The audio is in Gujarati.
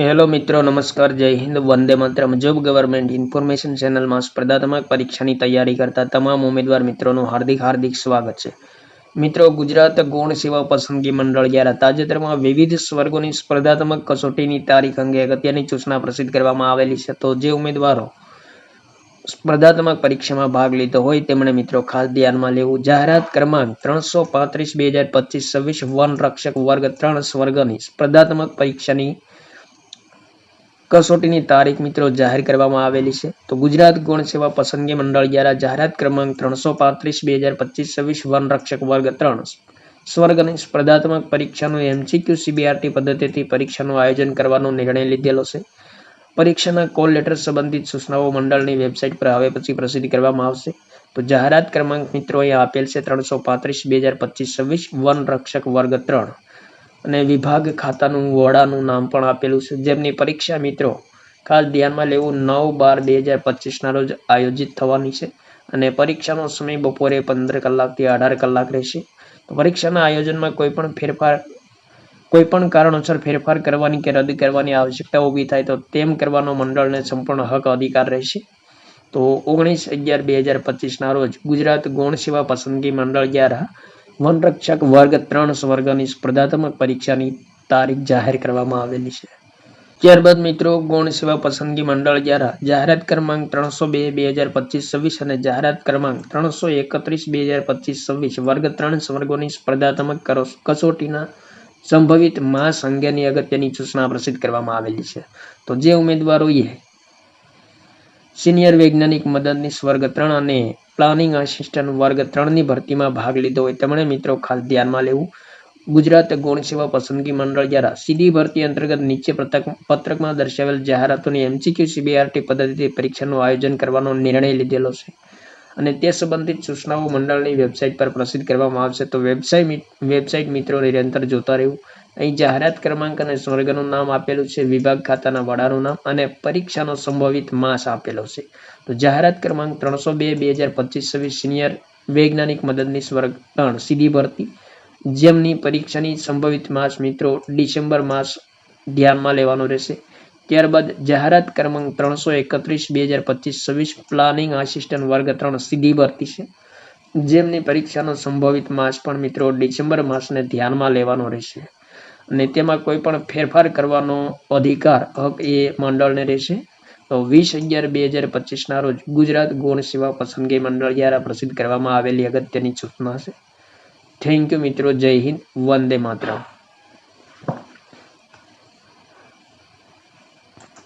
હેલો મિત્રો, નમસ્કાર, જય હિન્દ, વંદે માતરમ. જોબ ગવર્મેન્ટ ઇન્ફોર્મેશન ચેનલમાં સ્પર્ધાત્મક પરીક્ષાની તૈયારી કરતા તમામ ઉમેદવાર મિત્રોનું હાર્દિક હાર્દિક સ્વાગત છે. મિત્રો, ગુજરાત ગૌણ સેવા પસંદગી મંડળ દ્વારા તાજેતરમાં વિવિધ સ્વર્ગોની સ્પર્ધાત્મક કસોટીની તારીખ અંગે અગત્યની સૂચના પ્રસિદ્ધ કરવામાં આવેલી છે. તો જે ઉમેદવારો સ્પર્ધાત્મક પરીક્ષામાં ભાગ લીધો હોય તેમણે મિત્રો ખાસ ધ્યાનમાં લેવું. જાહેરાત ક્રમાંક ત્રણસો પાંત્રીસ, બે હજાર પચીસ, છવ્વીસ વન રક્ષક વર્ગ ત્રણ સ્વર્ગની સ્પર્ધાત્મક પરીક્ષાની કસોટીની તારીખ મિત્રો જાહેર કરવામાં આવેલી છે. તો ગુજરાત ગૌણ સેવા પસંદગી મંડળ દ્વારા જાહેરાત ક્રમાંક ત્રણસો પાંત્રીસ, બે હજાર પચીસ, છવ્વીસ, વન રક્ષક વર્ગ ત્રણ. સ્વર્ગ અને સ્પર્ધાત્મક પરીક્ષાનું એમસીક્યુ સીબીઆરટી પદ્ધતિથી પરીક્ષાનું આયોજન કરવાનો નિર્ણય લીધેલો છે. પરીક્ષાના કોલ લેટર સંબંધિત સૂચનાઓ મંડળની વેબસાઇટ પર હવે પછી પ્રસિદ્ધ કરવામાં આવશે. તો જાહેરાત ક્રમાંક મિત્રો અહીંયા આપેલ છે ત્રણસો પાંત્રીસ, બે હજાર પચીસ, છવ્વીસ, વન રક્ષક વર્ગ ત્રણ. અને વિભાગ ખાતાનું વડાનું નામ પણ આપેલું છે. જેમની પરીક્ષા મિત્રો ખાસ ધ્યાનમાં લેવું નવ બાર બે હજાર પચીસના રોજ આયોજિત થવાની છે અને પરીક્ષાનો સમય બપોરે પંદર કલાકથી અઢાર કલાક રહેશે. પરીક્ષાના આયોજનમાં કોઈ પણ ફેરફાર, કોઈ પણ કારણોસર ફેરફાર કરવાની કે રદ કરવાની આવશ્યકતા ઊભી થાય તો તેમ કરવાનો મંડળને સંપૂર્ણ હક અધિકાર રહેશે. તો ઓગણીસ અગિયાર બે હજાર પચીસના રોજ ગુજરાત ગૌણ સેવા પસંદગી મંડળ દ્વારા વનરક્ષક વર્ગ ત્રણ સ્વર્ગની સ્પર્ધાત્મક પરીક્ષાની તારીખ જાહેર કરવામાં આવેલી છે. ત્યારબાદ મિત્રો, ગૌણ સેવા પસંદગી મંડળ દ્વારા જાહેરાત ક્રમાંક ત્રણસો બે બે હજાર પચીસ, છવ્વીસ અને જાહેરાત ક્રમાંક ત્રણસો એકત્રીસ, બે હજાર પચીસ, છવ્વીસ વર્ગ ત્રણ વર્ગોની સ્પર્ધાત્મક કસોટીના સંભવિત માસ અંગેની અગત્યની સૂચના પ્રસિદ્ધ કરવામાં આવેલી છે. તો જે ઉમેદવારોએ સિનિયર વૈજ્ઞાનિક મદદની સ્વર્ગ ત્રણ અને પ્લાનિંગ આસિસ્ટન્ટ વર્ગ ત્રણની ભરતીમાં ભાગ લીધો હોય તેમણે મિત્રો ખાસ ધ્યાનમાં લેવું. ગુજરાત ગૌણ સેવા પસંદગી મંડળ દ્વારા સીધી ભરતી અંતર્ગત નીચે પત્રકમાં દર્શાવેલ જાહેરાતોની એમસીક્યુ સીબીઆરટી પદ્ધતિથી પરીક્ષાનું આયોજન કરવાનો નિર્ણય લીધેલો છે. અને તે સંબંધિત સૂચનાઓ મંડળની વેબસાઇટ પર પ્રસિદ્ધ કરવામાં આવશે. તો વેબસાઇટ વેબસાઇટ મિત્રો નિરંતર જોતા રહેવું. અહીં જાહેરાત ક્રમાંક અને સ્વર્ગનું નામ આપેલું છે. વિભાગ ખાતાના વડાનું નામ અને પરીક્ષાનો સંભવિત માસ આપેલો છે. તો જાહેરાત ક્રમાંક ત્રણસો બે બે હજાર પચીસ, છવ્વીસ, સિનિયર વૈજ્ઞાનિક મદદનીશ વર્ગ ત્રણ સીધી ભરતી. જેમની પરીક્ષાની સંભવિત માસ મિત્રો ડિસેમ્બર માસ ધ્યાનમાં લેવાનો રહેશે. ત્યારબાદ જાહેરાત ક્રમાંક ત્રણસો એકત્રીસ, બે હજાર પચીસ, સવીસ પ્લાનિંગ આસિસ્ટન્ટ વર્ગ ત્રણ સીધી ભરતી છે. જેમની પરીક્ષાનો સંભવિત માસ પણ મિત્રો ડિસેમ્બર માસને ધ્યાનમાં લેવાનો રહેશે. અને તેમાં કોઈ પણ ફેરફાર કરવાનો અધિકાર હક એ મંડળને રહેશે. તો વીસ અગિયાર, બે હજાર પચીસના રોજ ગુજરાત ગૌણ સેવા પસંદગી મંડળ દ્વારા પ્રસિદ્ધ કરવામાં આવેલી અગત્યની સૂચના છે. થેન્ક યુ મિત્રો. જય હિન્દ. વંદે માતરમ.